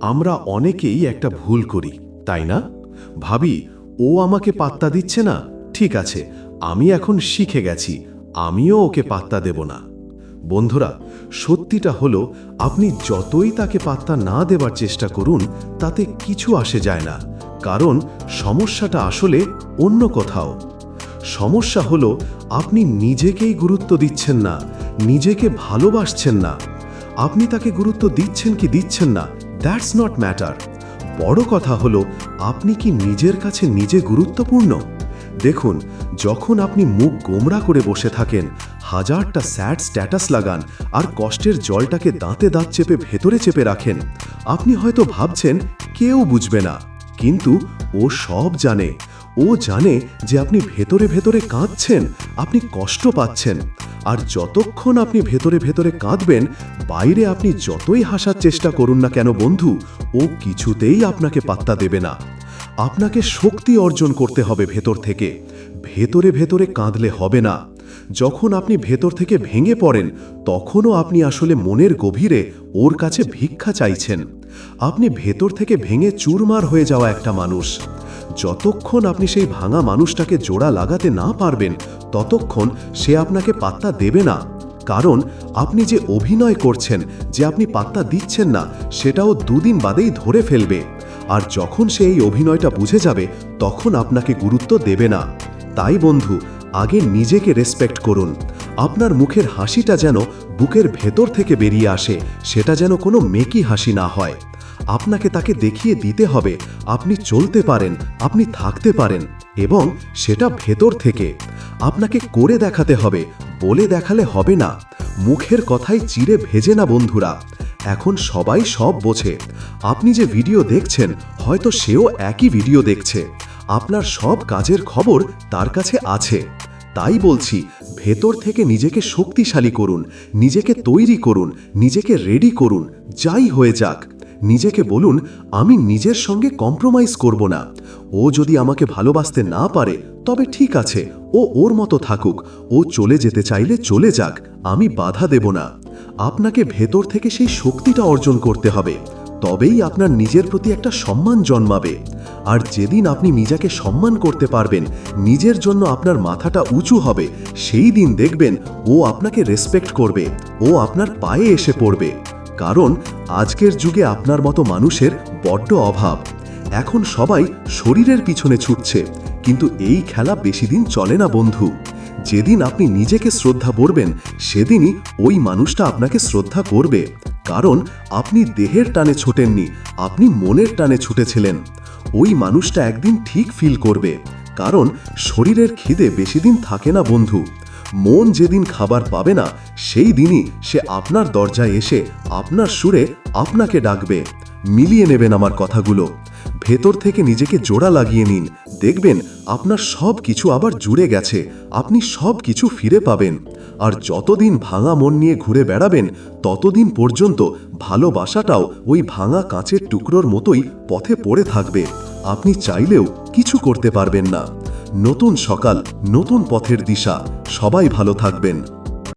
আমরা অনেকেই একটা ভুল করি, তাই না? ভাবি, ও আমাকে পাত্তা দিচ্ছে না? ঠিক আছে, আমি এখন শিখে গেছি, আমিও ওকে পাত্তা দেব না। বন্ধুরা, সত্যিটা হলো, আপনি যতই তাকে পাত্তা না দেবার চেষ্টা করুন, তাতে কিছু আসে যায় না। কারণ, সমস্যাটা আসলে অন্য কোথাও। সমস্যা হলো, আপনি নিজেকেই গুরুত্ব দিচ্ছেন না, নিজেকে ভালোবাসছেন না। আপনি তাকে গুরুত্ব দিচ্ছেন কি দিচ্ছেন না দ্যাটস নট ম্যাটার। বড় কথা হলো, আপনি কি নিজের কাছে নিজে গুরুত্বপূর্ণ? দেখুন, যখন আপনি মুখ গোমরা করে বসে থাকেন, হাজারটা স্যাড স্ট্যাটাস লাগান আর কষ্টের জলটাকে দাঁতে দাঁত চেপে ভেতরে চেপে রাখেন, আপনি হয়তো ভাবছেন, কেউ বুঝবে না। কিন্তু ও সব জানে। ও জানে যে আপনি ভেতরে ভেতরে কাঁদছেন, আপনি কষ্ট পাচ্ছেন। আর যতক্ষণ আপনি ভেতরে ভেতরে কাঁদবেন, বাইরে আপনি যতই হাসার চেষ্টা করুন না কেন বন্ধু, ও কিছুতেই আপনাকে পাত্তা দেবে না। আপনাকে শক্তি অর্জন করতে হবে ভেতর থেকে। ভেতরে ভেতরে কাঁদলে হবে না। যখন আপনি ভেতর থেকে ভেঙে পড়েন, তখনও আপনি আসলে মনের গভীরে ওর কাছে ভিক্ষা চাইছেন। আপনি ভেতর থেকে ভেঙে চুরমার হয়ে যাওয়া একটা মানুষ। যতক্ষণ আপনি সেই ভাঙা মানুষটাকে জোড়া লাগাতে না পারবেন ততক্ষণ সে আপনাকে পাত্তা দেবে না। কারণ আপনি যে অভিনয় করছেন, যে আপনি পাত্তা দিচ্ছেন না, সেটাও দুদিন বাদেই ধরে ফেলবে। আর যখন সে এই অভিনয়টা বুঝে যাবে, তখন আপনাকে গুরুত্ব দেবে না। তাই বন্ধু, আগে নিজেকে রেসপেক্ট করুন। আপনার মুখের হাসিটা যেন বুকের ভেতর থেকে বেরিয়ে আসে, সেটা যেন কোনো মেকি হাসি না হয়। আপনাকে তাকে দেখিয়ে দিতে হবে, আপনি চলতে পারেন, আপনি থাকতে পারেন। এবং সেটা ভেতর থেকে। আপনাকে করে দেখাতে হবে, বলে দেখালে হবে না। মুখের কথাই চিরে ভেজে না বন্ধুরা। এখন সবাই সব বোঝে। আপনি যে ভিডিও দেখছেন, হয়তো সেও একই ভিডিও দেখছে। আপনার সব কাজের খবর তার কাছে আছে। তাই বলছি, ভেতর থেকে নিজেকে শক্তিশালী করুন, নিজেকে তৈরি করুন, নিজেকে রেডি করুন, যাই হয়ে যাক। নিজেকে বলুন, আমি নিজের সঙ্গে কম্প্রোমাইজ করব না। ও যদি আমাকে ভালোবাসতে না পারে, তবে ঠিক আছে, ও ওর মতো থাকুক। ও চলে যেতে চাইলে চলে যাক, আমি বাধা দেব না। আপনাকে ভেতর থেকে সেই শক্তিটা অর্জন করতে হবে। তবেই আপনার নিজের প্রতি একটা সম্মান জন্মাবে। আর যেদিন আপনি নিজেকে সম্মান করতে পারবেন, নিজের জন্য আপনার মাথাটা উঁচু হবে, সেই দিন দেখবেন ও আপনাকে রেসপেক্ট করবে, ও আপনার পায়ে এসে পড়বে। কারণ, আজকের যুগে আপনার মতো মানুষের বড্ড অভাব। এখন সবাই শরীরের পিছনে ছুটছে, কিন্তু এই খেলা বেশি দিন চলে না, বন্ধু। যেদিন আপনি নিজেকে শ্রদ্ধা করবেন, সেদিনই ওই মানুষটা আপনাকে শ্রদ্ধা করবে। কারণ আপনি দেহের টানে ছোটেননি, আপনি মনের টানে ছুটেছিলেন। ওই মানুষটা একদিন ঠিক ফিল করবে। কারণ শরীরের খিদে বেশি দিন থাকে না, বন্ধু। মন যেদিন খাবার পাবে না, সেই দিনই সে আপনার দরজায় এসে আপনার সুরে আপনাকে ডাকবে। মিলিয়ে নেবেন আমার কথাগুলো। ভেতর থেকে নিজেকে জোড়া লাগিয়ে নিন। দেখবেন আপনার সব কিছু আবার জুড়ে গেছে। আপনি সব কিছু ফিরে পাবেন। আর যতদিন ভাঙা মন নিয়ে ঘুরে বেড়াবেন, ততদিন পর্যন্ত ভালোবাসাটাও ওই ভাঙা কাঁচের টুকরোর মতোই পথে পড়ে থাকবে। আপনি চাইলেও কিছু করতে পারবেন না। নতুন সকাল, নতুন পথের দিশা। সবাই ভালো থাকবেন।